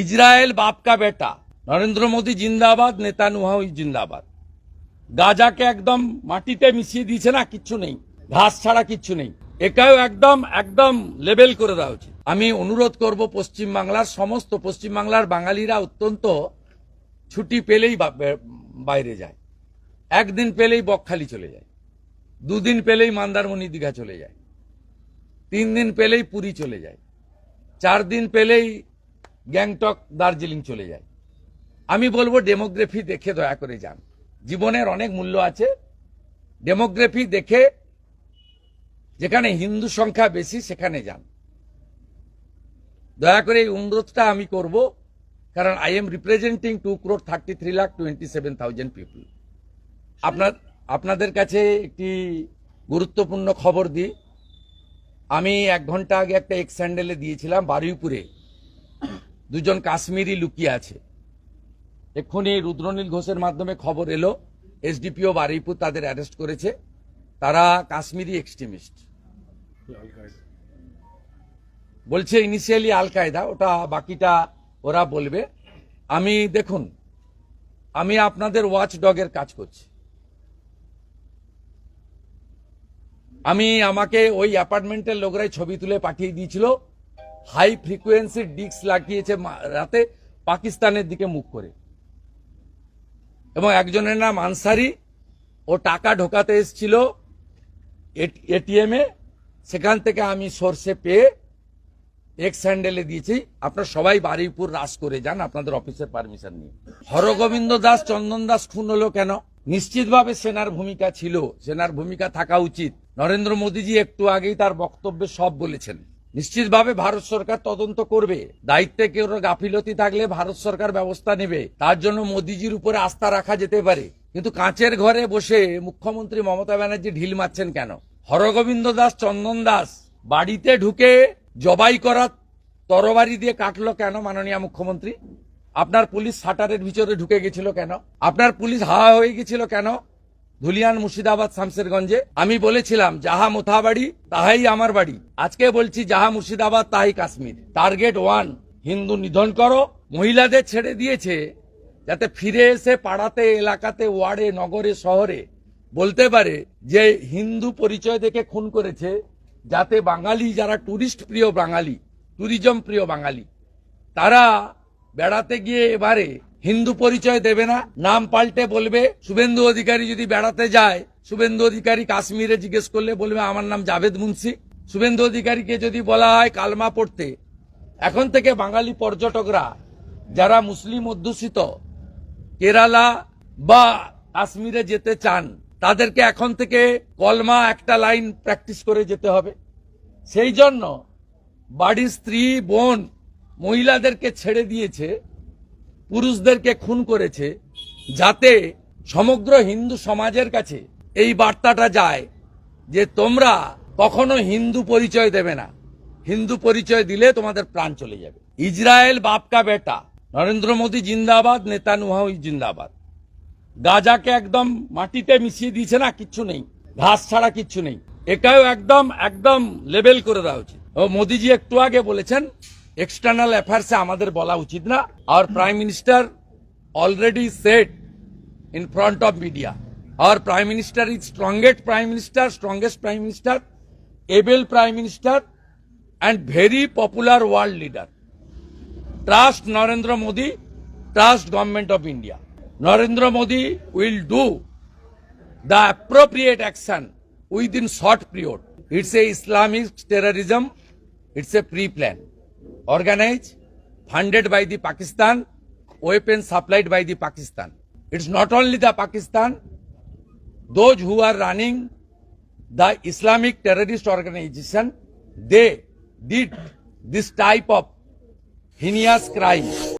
Israel বাপকা বেটা। নরেন্দ্র মোদী জিন্দাবাদ নেতা নেতানুহাউ জিন্দাবাদ। গাজাকে একদম মাটিতে মিশিয়ে দিয়েছে না, কিচ্ছু নেই। ঘাস ছাড়া কিচ্ছু নেই। এটাও একদম একদম লেবেল করে দেওয়া উচিত। আমি অনুরোধ করব পশ্চিম বাংলার সমস্ত পশ্চিম বাংলার বাঙালিরা অত্যন্ত ছুটি পেলেই বাইরে যায়। একদিন পেলেই বকখালি চলে যায়। দুদিন পেলেই মন্দারমণি দীঘা চলে যায়। তিন দিন পেলেই পুরী চলে যায়। চার দিন পেলেই গ্যাংটক, দার্জিলিং চলে যায়। আমি বলব ডেমোগ্রাফি দেখে দয়া করে যান। জীবনের অনেক মূল্য আছে। ডেমোগ্রাফি দেখে যেখানে হিন্দু সংখ্যা বেশি, সেখানে যান। দয়া করে এই অনুরোধটা আমি করব, কারণ I am representing two crore thirty three lakh twenty seven thousand people আপনার, আপনাদের কাছে একটি গুরুত্বপূর্ণ খবর দিই। আমি এক ঘণ্টা আগে একটা এক্স স্যান্ডেলে দিয়েছিলাম বারুইপুরে। দুজন কাশ্মীরি লুকিয়ে আছে। এক্ষুনি রুদ্রনীল ঘোষের মাধ্যমে খবর এলো, এসডিপিও বারুইপুর তাদের অ্যারেস্ট করেছে। তারা কাশ্মীরি এক্সট্রিমিস্ট বলছে ইনিশিয়ালি আল কায়দা ওটা বাকিটা ওরা বলবে। আমি, দেখুন, আমি আপনাদের ওয়াচ ডগের কাজ করছি। আমি আমাকে ওই অ্যাপার্টমেন্টের লোকরাই ছবি তুলে পাঠিয়ে দিয়েছিল। হাই ফ্রিকোয়েন্সি ডিস্ক লাগিয়েছে রাতে পাকিস্তানের দিকে মুখ করে। এবং একজনের নাম আনসারি। ও টাকা ঢোকাতে এসেছিল এটিএম সেখান থেকে আমি সর্ষে পেয়ে এক্স হ্যান্ডেলে দিয়েছি। আপনারা সবাই বারুইপুর রাস করে যান, আপনাদের অফিসের পারমিশন নিয়ে। হরগোবিন্দ দাস, চন্দন দাস খুন হলো কেন? নিশ্চিতভাবে সেনার ভূমিকা ছিল। সেনার ভূমিকা থাকা উচিত। নরেন্দ্র মোদীজি একটু আগেই তার বক্তব্যে সব বলেছেন। নিশ্চিতভাবে ভারত সরকার তদন্ত করবে। দায়িত্বে কেউ গাফিলতি থাকলে ভারত সরকার ব্যবস্থা নেবে। তার জন্য মোদীজির উপরে আস্থা রাখা যেতে পারে। কিন্তু কাঁচের ঘরে বসে মুখ্যমন্ত্রী মমতা ব্যানার্জি ঢিল মারছেন কেন? হরগোবিন্দ দাস, চন্দন দাস, বাড়িতে ঢুকে জবাই করা তরবারি দিয়ে কাটলো কেন মাননীয় মুখ্যমন্ত্রী? আপনার পুলিশ শাটারের ভিতরে ঢুকে গেছিল কেন? আপনার পুলিশ হাওয়া হয়ে গেছিল কেন? ধুলিয়ান মুর্শিদাবাদ শামসেরগঞ্জে আমি বলেছিলাম, যাহা মোথাবাড়ি তাহাই আমার বাড়ি। আজকে বলছি, যাহা মুর্শিদাবাদ, তাহাই কাশ্মীর। টার্গেট ওয়ান হিন্দু নিধন করো। মহিলাদের ছেড়ে দিয়েছে, যাতে ফিরে এসে পাড়াতে, এলাকাতে, ওয়ার্ডে, নগরে, শহরে বলতে পারে যে হিন্দু পরিচয় দেখে খুন করেছে, যাতে বাঙালি, যারা টুরিস্ট প্রিয় বাঙালি ট্যুরিজম প্রিয় বাঙালি, তারা বেড়াতে গিয়ে এবারে হিন্দু পরিচয় দেবে না, নাম পাল্টে বলবে, শুভেন্দু অধিকারী যদি বেড়াতে যায়, শুভেন্দু অধিকারী কাশ্মীরে জিজ্ঞেস করলে বলবে, আমার নাম জাভেদ মুন্সি। শুভেন্দু অধিকারীকে যদি বলা হয় কালমা পড়তে, এখন থেকে বাঙালি পর্যটকরা, যারা মুসলিম অধ্যুষিত, কেরালা বা কাশ্মীরে যেতে চান, তাদেরকে এখন থেকে কলমা একটা লাইন প্র্যাকটিস করে যেতে হবে। সেই জন্য বাড়ির স্ত্রী, বোন মহিলাদেরকে ছেড়ে দিয়েছে, পুরুষদেরকে খুন করেছে, যাতে সমগ্র হিন্দু সমাজের কাছে এই বার্তাটা যায় যে তোমরা কখনো হিন্দু পরিচয় দেবে না। হিন্দু পরিচয় দিলে তোমাদের প্রাণ চলে যাবে। ইসরায়েল বাপকা বেটা, নরেন্দ্র মোদী জিন্দাবাদ নেতা নেতানুহাউ জিন্দাবাদ। গাজাকে একদম মাটিতে মিশিয়ে দিয়েছে না, কিচ্ছু নেই। ঘাস ছাড়া কিচ্ছু নেই। এটাও একদম একদম লেবেল করে দেওয়া উচিত। মোদিজি একটু আগে বলেছেন এক্সটার্নাল অ্যাফেয়ার্সে আমাদের বলা উচিত না। Our prime minister already set in front of media our prime minister is strongest prime minister strongest prime minister able prime minister and very popular world leader trust Narendra Modi trust government of India Narendra Modi will do the appropriate action within short period it's a Islamic terrorism it's a pre planned Organized, funded by the Pakistan, weapons supplied by the Pakistan. It's not only the Pakistan, those who are running the Islamic terrorist organization, they did this type of heinous crime.